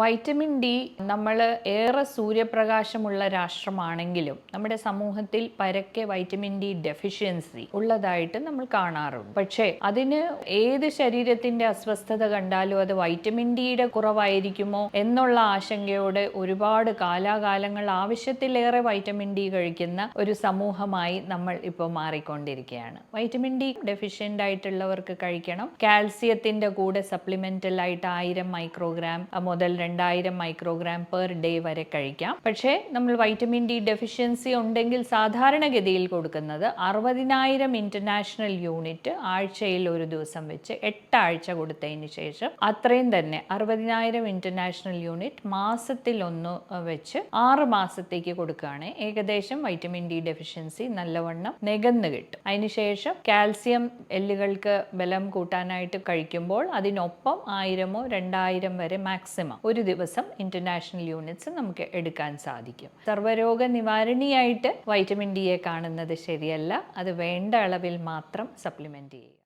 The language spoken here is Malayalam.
വൈറ്റമിൻ ഡി നമ്മൾ ഏറെ സൂര്യപ്രകാശമുള്ള രാഷ്ട്രമാണെങ്കിലും നമ്മുടെ സമൂഹത്തിൽ പരക്കെ വൈറ്റമിൻ ഡി ഡെഫിഷ്യൻസി ഉള്ളതായിട്ട് നമ്മൾ കാണാറുണ്ട്. പക്ഷേ അതിന് ഏത് ശരീരത്തിന്റെ അസ്വസ്ഥത കണ്ടാലും അത് വൈറ്റമിൻ ഡിയുടെ കുറവായിരിക്കുമോ എന്നുള്ള ആശങ്കയോടെ ഒരുപാട് കാലാകാലങ്ങൾ ആവശ്യത്തിലേറെ വൈറ്റമിൻ ഡി കഴിക്കുന്ന ഒരു സമൂഹമായി നമ്മൾ ഇപ്പോൾ മാറിക്കൊണ്ടിരിക്കുകയാണ്. വൈറ്റമിൻ ഡി ഡെഫിഷ്യന്റ് ആയിട്ടുള്ളവർക്ക് കഴിക്കണം. കാൽസ്യത്തിന്റെ കൂടെ സപ്ലിമെന്റൽ ആയിട്ട് ആയിരം മൈക്രോഗ്രാം മുതൽ രണ്ടായിരം മൈക്രോഗ്രാം പെർ ഡേ വരെ കഴിക്കാം. പക്ഷേ നമ്മൾ വൈറ്റമിൻ ഡി ഡെഫിഷ്യൻസി ഉണ്ടെങ്കിൽ സാധാരണഗതിയിൽ കൊടുക്കുന്നത് അറുപതിനായിരം ഇന്റർനാഷണൽ യൂണിറ്റ് ആഴ്ചയിൽ ഒരു ദിവസം വെച്ച് എട്ടാഴ്ച കൊടുത്തതിന് ശേഷം അത്രയും തന്നെ അറുപതിനായിരം ഇന്റർനാഷണൽ യൂണിറ്റ് മാസത്തിൽ ഒന്ന് വെച്ച് ആറ് മാസത്തേക്ക് കൊടുക്കുകയാണ്. ഏകദേശം വൈറ്റമിൻ ഡി ഡെഫിഷ്യൻസി നല്ലവണ്ണം നികന്ന് കിട്ടും. അതിനുശേഷം കാൽസ്യം എല്ലുകൾക്ക് ബലം കൂട്ടാനായിട്ട് കഴിക്കുമ്പോൾ അതിനൊപ്പം ആയിരമോ രണ്ടായിരം വരെ മാക്സിമം. ഒരു ദിവസം ഇന്റർനാഷണൽ യൂണിറ്റ്സ് നമുക്ക് എടുക്കാൻ സാധിക്കും. സർവരോഗ നിവാരണിയായിട്ട് വൈറ്റമിൻ ഡിയെ കാണുന്നത് ശരിയല്ല. അത് വേണ്ട അളവിൽ മാത്രം സപ്ലിമെന്റ് ചെയ്യുക.